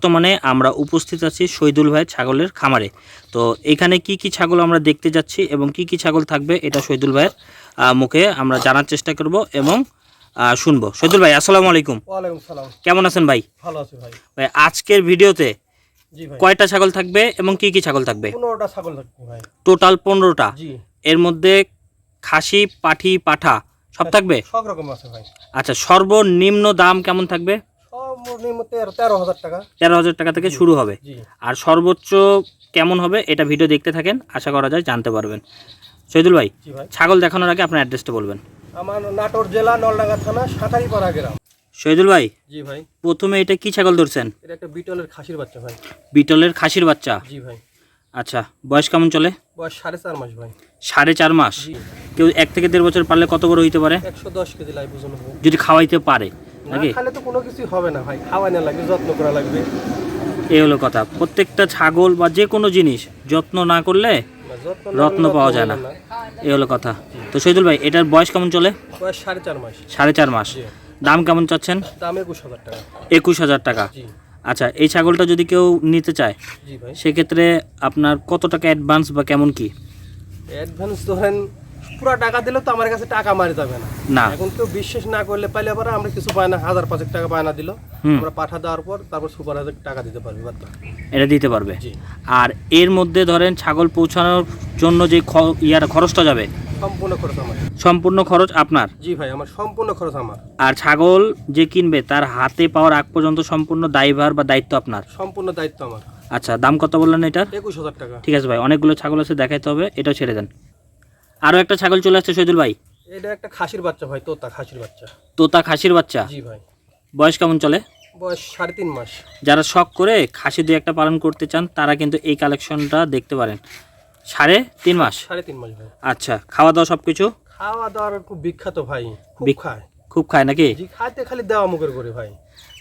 বর্তমানে আমরা উপস্থিত আছি শহীদুল ভাই ছাগলের খামারে। তো এখানে কি কি ছাগল আমরা দেখতে যাচ্ছি এবং কি কি ছাগল থাকবে এটা শহীদুল ভাইয়ের মুখে আমরা জানার চেষ্টা করব এবং শুনব। শহীদুল ভাই আসসালামু আলাইকুম। কেমন আছেন ভাই? ভালো আছি ভাই। ভাই আজকের ভিডিওতে কয়টা ছাগল থাকবে এবং কি কি ছাগল থাকবে? ছাগল থাকবে ভাই। টোটাল পনেরোটা। এর মধ্যে খাসি পাঠি পাঠা সব থাকবে? সব রকম আছে ভাই। আচ্ছা সর্বনিম্ন দাম কেমন থাকবে? তেরো হাজার টাকা। তেরো হাজার টাকা থেকে শুরু হবে। আর সর্বোচ্চ কেমন হবে এটা ভিডিও দেখতে থাকেন আশা করা যায় জানতে পারবেন। শহীদুল ভাই ছাগল দেখানোর আগে আপনার অ্যাড্রেসটা বলবেন। আমার নাটোর জেলা নলডাঙ্গা থানা সাঁতারিপাড়া গ্রাম। শহীদুল ভাই জি ভাই। প্রথমে এটা কি ছাগল ধরছেন? এটা একটা বিটলের খাসির বাচ্চা ভাই। বিটলের খাসির বাচ্চা? জি ভাই। আচ্ছা বয়স কেমন চলে? বয়স সাড়ে চার মাস ভাই। সাড়ে চার মাস। কেউ এক থেকে দেড় বছর পারলে কত বড় হইতে পারে? একশো দশ কেজি হবে। যদি খাওয়াইতে পারে। না খালে তো কোনো কিছু হবে না ভাই খাওয়াই লাগবে যত্ন করা লাগবে। এই হলো কথা। প্রত্যেকটা ছাগল বা যে কোনো জিনিস যত্ন না করলে রত্ন পাওয়া যায় না। এই হলো কথা। তো শহীদুল ভাই এটার বয়স কেমন চলে? বয়স সাড়ে চার মাস। সাড়ে চার মাস। দাম কেমন চাচ্ছেন? দাম একুশ হাজার টাকা। একুশ হাজার টাকা। আচ্ছা এই ছাগলটা যদি কেউ নিতে চায় সেক্ষেত্রে আপনার কত টাকা অ্যাডভান্স বা কেমন কি? অ্যাডভান্স ধরেন পুরো টাকা দিলে তো আমার কাছে টাকা মারি যাবে না। না। এখন কেউ বিশ্বাস না করলে পাইলে পরে আমরা কিছু পাই না হাজার পাঁচেক টাকা বায়না দিল। আমরা পাঠা দেওয়ার পর তারপর সুপার হাজার টাকা দিতে পারবি। এটা দিতে পারবে। আর এর মধ্যে ধরেন ছাগল পৌঁছানোর জন্য যে ইয়ার খরচটা যাবে? সম্পূর্ণ খরচ আমার। সম্পূর্ণ খরচ আপনার? জি ভাই আমার সম্পূর্ণ খরচ আমার। আর ছাগল যে কিনবে তার হাতে পাওয়ার আগ পর্যন্ত সম্পূর্ণ দায়ভার বা দায়িত্ব আপনার? সম্পূর্ণ দায়িত্ব আমার। আচ্ছা দাম কত বললেন এটার? একুশ হাজার টাকা। ঠিক আছে ভাই অনেকগুলো ছাগল আছে দেখাইতে হবে এটাও ছেড়ে দেন। আরও একটা ছাগল চলে আসছে শহীদুল ভাই? এটা একটা খাসির বাচ্চা ভাই তোতা খাসির বাচ্চা। তোতা খাসির বাচ্চা? জি ভাই। বয়স কেমন চলে? বয়স সাড়ে তিন মাস। যারা শখ করে খাসি দিয়ে একটা পালন করতে চান তারা কিন্তু এই কালেকশনটা দেখতে পারেন। সাড়ে তিন মাস? সাড়ে তিন মাস ভাই। আচ্ছা খাওয়া দাওয়া সব কিছু খাওয়া দাওয়ার খুব বিখ্যাত ভাই খুব খায়। খুব খায় নাকি? জি খাইতে খালি দেওয়া মুখের করে ভাই।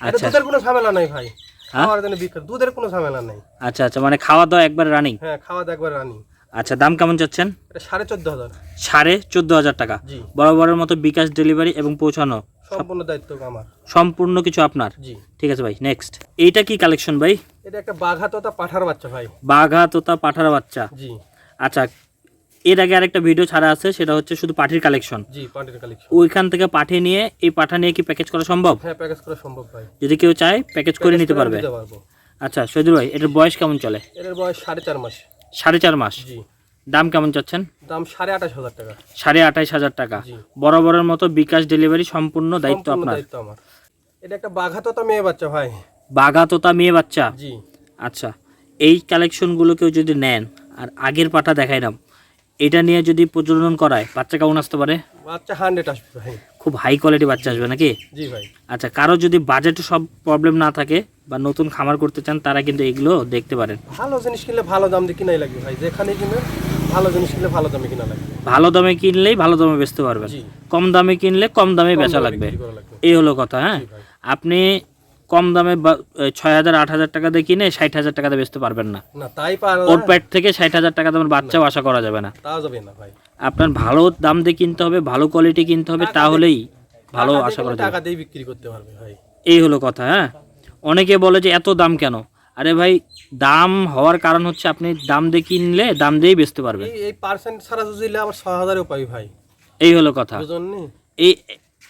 আচ্ছা। দুধের কোনো ঝামেলা নাই ভাই। হ্যাঁ? খাওয়ার জন্য বিখ্যাত। দুধের কোনো ঝামেলা নাই। আচ্ছা আচ্ছা মানে খাওয়া দাওয়া একবার রানিং হ্যাঁ খাওয়া দাওয়া একবার রানি আচ্ছা দাম কেমন চাচ্ছেন? সাড়ে চোদ্দ হাজার। সাড়ে চোদ্দ হাজার টাকা। বরাবরের মতো বিকাশ ডেলিভারি এবং পৌঁছানো সম্পূর্ণ দায়িত্ব আমার। সম্পূর্ণ কিছু আপনার? জি। ঠিক আছে ভাই নেক্সট এইটা কি কালেকশন ভাই? এটা একটা বাঘা তোতা পাঠার বাচ্চা ভাই। বাঘা তোতা পাঠার বাচ্চা। জি। আচ্ছা এর আগে আরেকটা ভিডিও ছাড়া আছে সেটা হচ্ছে শুধু পাঠির কালেকশন জি পাটির কালেকশন ওইখান থেকে পাঠিয়ে নিয়ে এই পাঠা নিয়ে কি প্যাকেজ করা সম্ভব? হ্যাঁ প্যাকেজ করা সম্ভব ভাই। যদি কেউ চায় প্যাকেজ করে নিতে পারবে। আচ্ছা সৈদুল ভাই এটার বয়স কেমন চলে? এটার বয়স সাড়ে চার মাস। সাড়ে চার মাস? জি। দাম কেমন চাচ্ছেন? দাম সাড়ে আঠাশ হাজার টাকা। সাড়ে আঠাইশ হাজার টাকা। বরাবরের মতো বিকাশ ডেলিভারি সম্পূর্ণ দায়িত্ব আপনার? দায়িত্ব আমার। এটা একটা বাঘা তোতা মেয়ে বাচ্চা ভাই। বাঘা তোতা মেয়ে বাচ্চা? জি। আচ্ছা এই কালেকশনগুলো কেউ যদি নেন আর আগের পাটা দেখাইলাম এটা নিয়ে যদি প্রজনন করায় বাচ্চা কেমন আসতে পারে? বাচ্চা হান্ড্রেড আসবে ভাই। খুব হাই কোয়ালিটি বাচ্চা আসবে নাকি? জি ভাই। আচ্ছা কারও যদি বাজেটে সব প্রবলেম না থাকে বা নতুন খামার করতে চান তারা কিন্তু এগুলো দেখতে পারেন। ভালো জিনিস কিনলে ভালো দাম দিয়ে কিনাই লাগবে ভাই। যেখানে কিনে ভালো জিনিস কিনলে ভালো দামে কিনা লাগবে। ভালো দামে কিনলেই ভালো দামে বেচতে পারবেন। কম দামে কিনলে কম দামে বেচা লাগবে। এই হলো কথা হ্যাঁ? আপনি কম দামে ছয় হাজার আট হাজার টাকা দিয়ে কিনে ষাট হাজার টাকা দিয়ে বেচতে পারবেন না। না তাই ওর প্যাট থেকে ষাট হাজার টাকা দামের বাচ্চাও আশা করা যাবে না। তা যাবে না ভাই। আপনার ভালো দাম দিয়ে কিনতে হবে ভালো কোয়ালিটি কিনতে হবে তাহলেই ভালো আশা করা যাবে। টাকা দিয়ে বিক্রি করতে পারবে ভাই। এই হলো কথা হ্যাঁ? অনেকে বলে যে এত দাম কেন? আরে ভাই দাম হওয়ার কারণ হচ্ছে আপনি দাম দিয়ে কিনলে দাম দিয়েই বেচতে পারবেন। এই পার্সেন্ট ছাড়া যদি দিলে আবার ছয় হাজারও পাই ভাই। এই হলো কথা। এই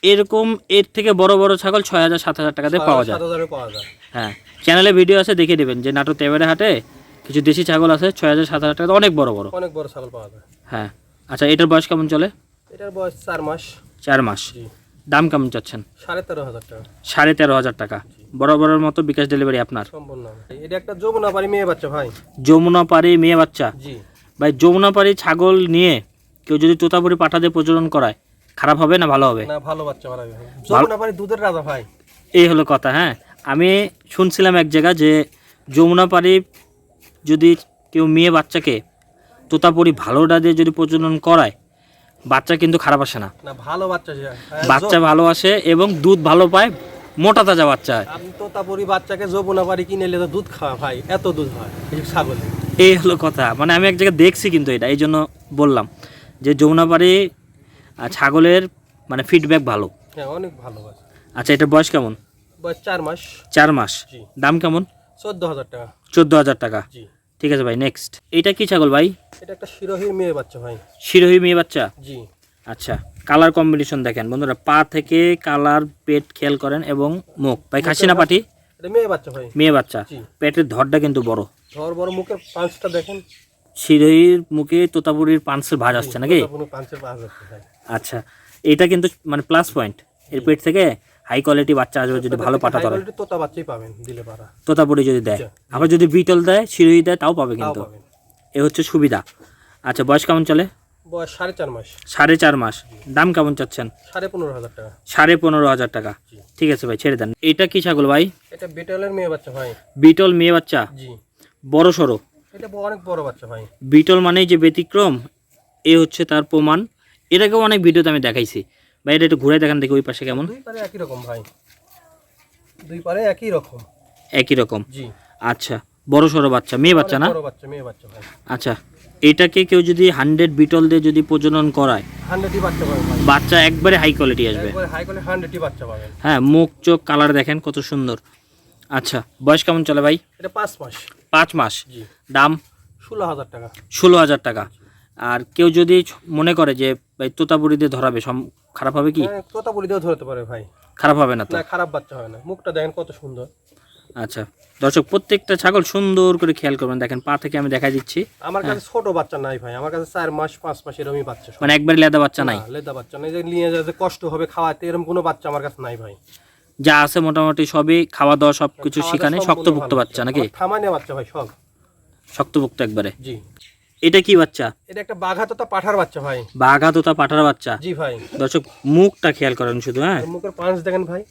এরকম এর থেকে বড় বড় ছাগল ছয় হাজার সাত হাজার টাকাতে পাওয়া যায়। পাওয়া যায়। হ্যাঁ চ্যানেলে ভিডিও আছে দেখে দেবেন যে নাটক তেবারে হাটে কিছু দেশি ছাগল আছে ছয় হাজার সাত হাজার টাকা অনেক বড় বড়। অনেক বড় ছাগল পাওয়া যায়। হ্যাঁ আচ্ছা এটার বয়স কেমন চলে? এটার বয়স চার মাস। চার মাস। দাম কেমন চাচ্ছেন? সাড়ে তেরো হাজার টাকা। সাড়ে তেরো হাজার টাকা। বড় বড়ের মতো বিকাশ ডেলিভারি আপনার। সম্পূর্ণ। এটা একটা যমুনা বাড়ি মেয়ে বাচ্চা ভাই। যমুনা পাড়ি মেয়ে বাচ্চা। জি। ভাই যমুনা পাড়ি ছাগল নিয়ে কেউ যদি তোতাপুরি পাঠা দিয়ে প্রজনন করায় খারাপ হবে না ভালো হবে? না ভালো বাচ্চা ভালো যমুনা বাড়ি দুধের রাজা ভাই। এই হলো কথা হ্যাঁ? আমি শুনছিলাম এক জায়গা যে যমুনা পাড়ি যদি কেউ মেয়ে বাচ্চাকে তোতাপুরি ভালোটা দিয়ে যদি প্রজনন করায় বাচ্চা কিন্তু খারাপ আসে না। ভালো বাচ্চা বাচ্চা ভালো আসে এবং দুধ ভালো পায় মোটা তাজা বাচ্চা। হয় বাচ্চাকে যমুনা বাড়ি কিনে এলে তো দুধ খাওয়া ভাই এত দুধ হয় এই ছাগলে। এই হলো কথা। মানে আমি এক জায়গায় দেখছি কিন্তু এটা এই জন্য বললাম যে যমুনা পাড়ি আহ, ছাগলের মানে ফিডব্যাক ভালো। হ্যাঁ অনেক ভালো আচ্ছা এটার বয়স কেমন? বয়স চার মাস। চার মাস। দাম কেমন? চোদ্দ হাজার টাকা। চোদ্দ হাজার টাকা। ঠিক আছে ভাই নেক্সট এটা কি ছাগল ভাই? এটা একটা শিরোহীর মেয়ে বাচ্চা ভাই। শিরোহী মেয়ে বাচ্চা? জি। আচ্ছা কালার কম্বিনেশন দেখেন। বন্ধুরা পা থেকে কালার পেট খেয়াল করেন এবং মুখ। ভাই খাসি না পাটি? মেয়ে বাচ্চা ভাই। মেয়ে বাচ্চা। পেটের ধরটা কিন্তু বড়। ধর বড় মুখের পাঁচটা দেখেন। শিরোহির মুখে তোতাপুরির পাঁচের ভাজ আসছে নাকি? আচ্ছা এটা কিন্তু মানে প্লাস পয়েন্ট এর পেট থেকে হাই কোয়ালিটি বাচ্চা আসবে যদি ভালো পাঠা কোয়ালিটির তোতা বাচ্চাই পাবেন দিলে পারা। তোতাপুরি যদি দেয়। আবার যদি বিটল দেয় শিরোহি দেয় তাও পাবে কিন্তু। এ হচ্ছে সুবিধা। আচ্ছা বয়স কেমন চলে? বয়স সাড়ে চার মাস। সাড়ে চার মাস। দাম কেমন চাচ্ছেন? সাড়ে পনেরো হাজার টাকা। সাড়ে পনেরো হাজার টাকা। ঠিক আছে ভাই ছেড়ে দেন। এটা কি ছাগল ভাই? এটা বিটলের মেয়ে বাচ্চা ভাই। বিটল মেয়ে বাচ্চা? জি। বড় সড়ো? এটা অনেক বড় বাচ্চা ভাই। বিটল মানেই যে ব্যতিক্রম এ হচ্ছে তার প্রমাণ। এটাকেও অনেক ভিডিওতে আমি দেখাইছি। ভাই এটা একটু ঘুরে দেখান দেখি ওই পাশে কেমন। দুই পারে একই রকম ভাই। দুই পারে একই রকম। একই রকম। জি। আচ্ছা বড় সড়ো বাচ্চা মেয়ে বাচ্চা না? বড় বাচ্চা মেয়ে বাচ্চা ভাই। আচ্ছা। এটাকে কেউ যদি হান্ড্রেড বিটল দিয়ে যদি প্রজনন করায় হান্ড্রেডই বাচ্চা একবারে হাই কোয়ালিটি আসবে। হাই কোয়ালিটি হান্ড্রেডই বাচ্চা পাবেন হ্যাঁ মুখ চোখ কালার দেখেন কত সুন্দর। আচ্ছা বয়স কেমন চলে ভাই? এটা পাঁচ মাস। পাঁচ মাস। দাম? ষোলো হাজার টাকা। ষোলো হাজার টাকা। আর কেউ যদি মনে করে যে ভাই তোতাপুরি দিয়ে ধরাবে সম খারাপ হবে কি? হ্যাঁ, তোতা বলি দিয়েও ধরতে পারে ভাই। খারাপ হবে না তো? খারাপ বাচ্চা হবে না। মুখটা দেখেন কত সুন্দর। আচ্ছা। দর্শক প্রত্যেকটা ছাগল সুন্দর করে খেয়াল করবেন। দেখেন পা থেকে আমি দেখা দিচ্ছি। আমার কাছে ছোট বাচ্চা নাই ভাই। আমার কাছে চার মাস পাঁচ মাস এরকমই বাচ্চা মানে একবারে লেদা বাচ্চা নাই? লেদা বাচ্চা নাই। যে নিয়ে যাতে কষ্ট হবে খাওয়াতে এরকম কোনো বাচ্চা আমার কাছে নাই ভাই। যা আছে মোটামুটি সবই খাওয়া দাওয়া সব কিছু খাওয়া সেখানে দাওয়া সম্পূর্ণ বাচ্চা নাকি? থামানে বাচ্চা ভাই সব। শক্তপোক্ত একবারে। জি। এটা কি বাচ্চা? এটা একটা বাঘা তোতা পাঠার বাচ্চা ভাই। বাঘা তোতা পাঠার বাচ্চা? জি ভাই। দর্শক মুখটা খেয়াল করেন শুধু হ্যাঁ। মুখের পাঁচ দেখেন ভাই।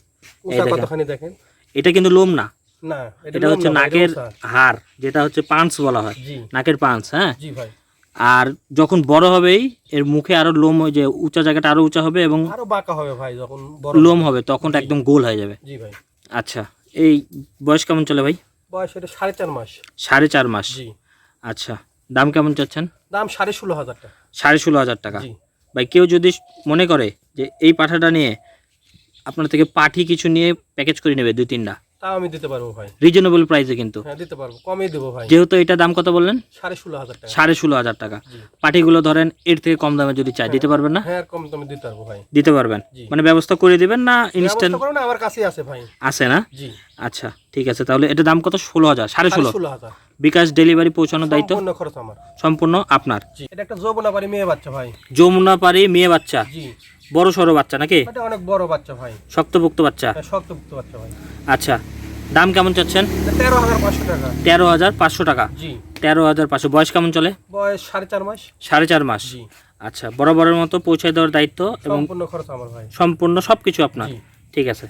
কতখানি দেখেন। এটা কিন্তু লোম না। না এটা হচ্ছে নাকের। হাড় যেটা হচ্ছে পাঞ্চ বলা হয় নাকের পাঞ্চ হ্যাঁ? জি ভাই। আর যখন বড় হবেই এর মুখে আরও লোম ওই যে উঁচা জায়গাটা আরও উঁচা হবে এবং আরও বাঁকা হবে ভাই যখন বড় লোম হবে তখন একদম গোল হয়ে যাবে। জি ভাই। আচ্ছা এই বয়স কেমন চলে ভাই? বয়স এটা সাড়ে চার মাস। সাড়ে চার মাস। জি। আচ্ছা দাম কেমন চাচ্ছেন? দাম সাড়ে ষোলো হাজার টাকা। সাড়ে ষোলো হাজার টাকা। ভাই কেউ যদি মনে করে যে এই পাঠাটা নিয়ে আপনার থেকে পাঠি কিছু নিয়ে প্যাকেজ করে নেবে দুই তিনটা তাও আমি দিতে পারব ভাই। রিজনেবল প্রাইসে কিন্তু। হ্যাঁ দিতে পারব। কমই দেবো ভাই। যেহেতু এটা দাম কত বললেন? সাড়ে ষোলো হাজার টাকা। সাড়ে ষোলো হাজার টাকা। জি। পাঠিগুলো ধরেন এর থেকে কম দামে যদি চাই দিতে পারবেন না? হ্যাঁ কম তুমি দিতে পারব ভাই। দিতে পারবেন। মানে ব্যবস্থা করে দিবেন না ইনস্ট্যান্ট না আমার কাছেই আছে ভাই। আছে না? জি। আচ্ছা ঠিক আছে। তাহলে এটা দাম কত? ষোলো হাজার সাড়ে ষোলো। হাজার। বিকাশ ডেলিভারি পৌঁছানোর দায়িত্ব? সম্পূর্ণ আপনার। এটা একটা মেয়ে বাচ্চা ভাই। যমুনা পারি মেয়ে বাচ্চা? জি। বড় সড়ো বাচ্চা নাকি? এটা অনেক বড় বাচ্চা ভাই। শক্তপোক্ত বাচ্চা? শক্তপুক্ত বাচ্চা ভাই। আচ্ছা দাম কেমন চাচ্ছেন? তেরো হাজার পাঁচশো টাকা। তেরো হাজার পাঁচশো টাকা? জি। তেরো হাজার পাঁচশো। বয়স কেমন চলে? বয়স সাড়ে চার মাস। সাড়ে চার মাস। জি। আচ্ছা বরাবরের মতো পৌঁছে দেওয়ার দায়িত্ব এবং সম্পূর্ণ খরচ আমার ভাই। সম্পূর্ণ সব কিছু আপনার ঠিক আছে।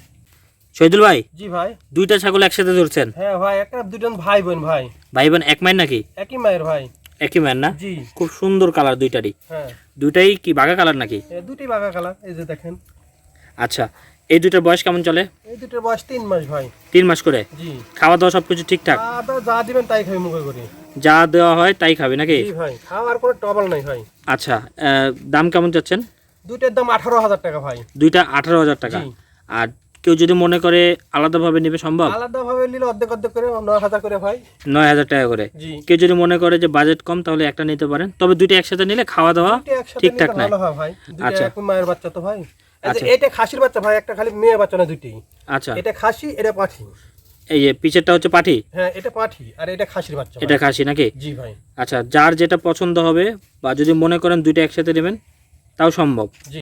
শহীদুল ভাই জি ভাই। দুইটা ছাগল একসাথে ধরছেন? হ্যাঁ ভাই একটা দুজন ভাই বোন ভাই। ভাই বোন এক মাইন নাকি? একই মায়ের ভাই। একই ম্যান না? জি। খুব সুন্দর কালার দুইটারই। হ্যাঁ। দুইটাই কি বাঘা কালার নাকি? দুটি বাঘা কালার এই যে দেখেন। আচ্ছা এই দুইটার বয়স কেমন চলে? এই দুটোর বয়স তিন মাস ভাই। তিন মাস করে? জি। খাওয়া দাওয়া সবকিছু ঠিকঠাক? যা দিবেন তাই খাই মুখে করে। যা দেওয়া হয় তাই খাবে নাকি? জি ভাই খাওয়ার কোনো টবল নাই ভাই। আচ্ছা দাম কেমন চাচ্ছেন দুইটার দাম আঠারো হাজার টাকা ভাই। দুইটা আঠারো হাজার টাকা। আর কেউ যদি মনে করে আলাদাভাবে নেবে সম্ভব? আলাদা ভাবে নিলে অর্ধেক অর্ধেক করে নয় হাজার করে ভাই। নয় হাজার টাকা করে। জি। কেউ যদি মনে করে যে বাজেট কম তাহলে একটা নিতে পারেন। তবে দুইটা একসাথে নিলে খাওয়া দাওয়া ঠিকঠাক নাই। হয় আচ্ছা। মায়ের বাচ্চা তো ভাই। আচ্ছা। এটা খাসির বাচ্চা ভাই একটা খালি মেয়ে বাচ্চা না দুইটি আচ্ছা। এটা খাসি এটা পাঠি। এই যে পিছেরটা হচ্ছে পাঠি? হ্যাঁ এটা পাঠি আর এটা খাসির বাচ্চা এটা খাসি নাকি? জি ভাই। আচ্ছা যার যেটা পছন্দ হবে বা যদি মনে করেন দুইটা একসাথে নেবেন তাও সম্ভব। জি।